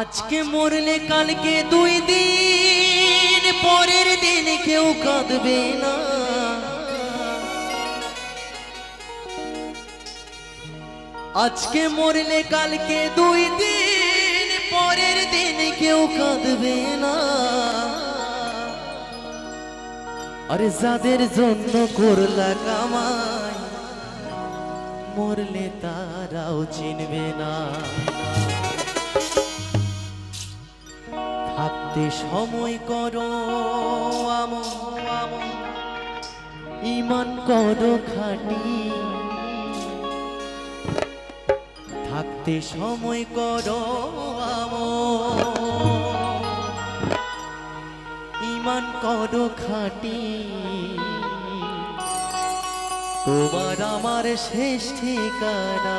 আজকে মরলে, কালকে দুই দিন, পরের দিন কেউ কাঁদবে না। আজকে মরলে, কালকে দুই দিন, পরের দিন কেউ কাঁদবে না। আরে, যাদের জন্য করলা কামাই, মরলে তারাও চিনবে না। থাকতে সময় করো ইমান করো খাটি। থাকতে সময় করো ইমান করো খাটি। তোমার আমার শেষ ঠিকানা।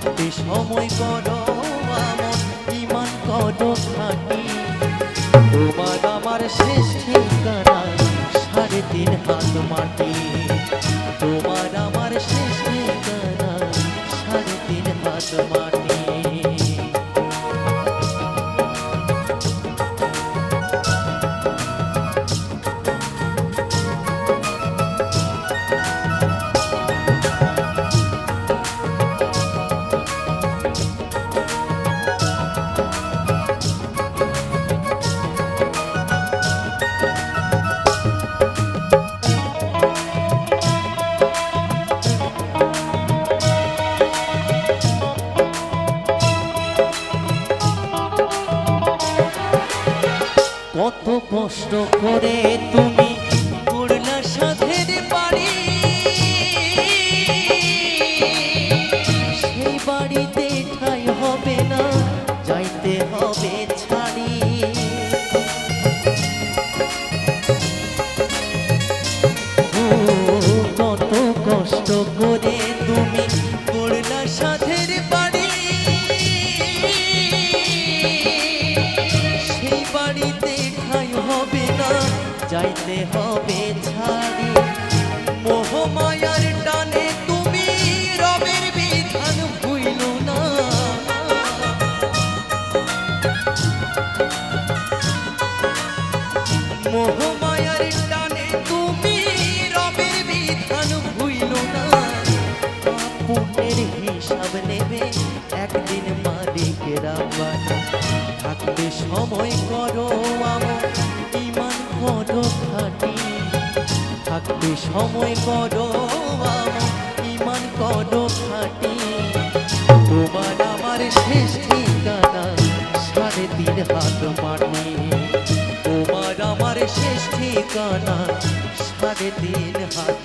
থাকতে সময় করো, আমার ইমান করো খাটি। তোমার আমার শেষ ঠিকানা, সাড়ে তিন হাত মাটি। তোমার আমার শেষ ঠিকানা, সাড়ে তিন হাত মাটি। কষ্ট করে তুমি করলা সাধের বাড়ি। সেই বাড়িতে যাইতে হবে ছাড়ি পুণ্যের হিসাব নেবে, একদিন মালিক রাব্বানা থাকতে সময় করো আমার, ইমান করো খাটি। থাকতে সময় করো আমার, ইমান করো খাটি। তোমার আমার শেষ ঠিকানা, সাড়ে তিন হাত মাটি। তোমার আমার শেষ ঠিকানা, সাড়ে তিন হাত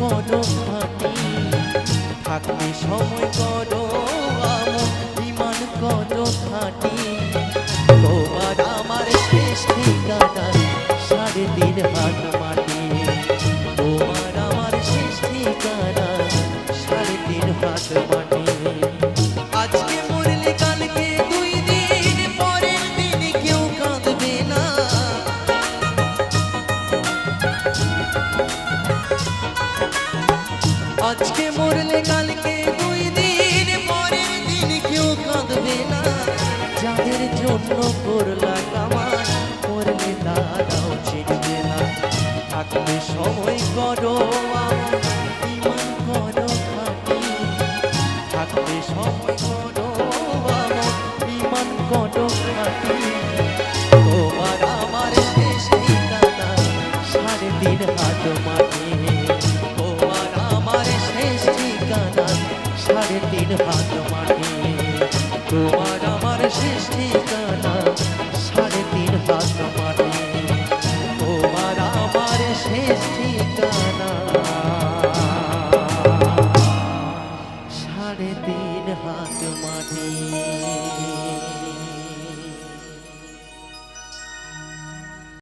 করো খাটি থাকতে সময় করো ইমান করো খাটি। তোমার আমার শেষ ঠিকানা সাড়ে তিন হাত সময় করো ইমান করো থাকবে সময় করো ইমান করো তোমার আমার শেষ ঠিকানা, সাড়ে দিন হাত মাটি।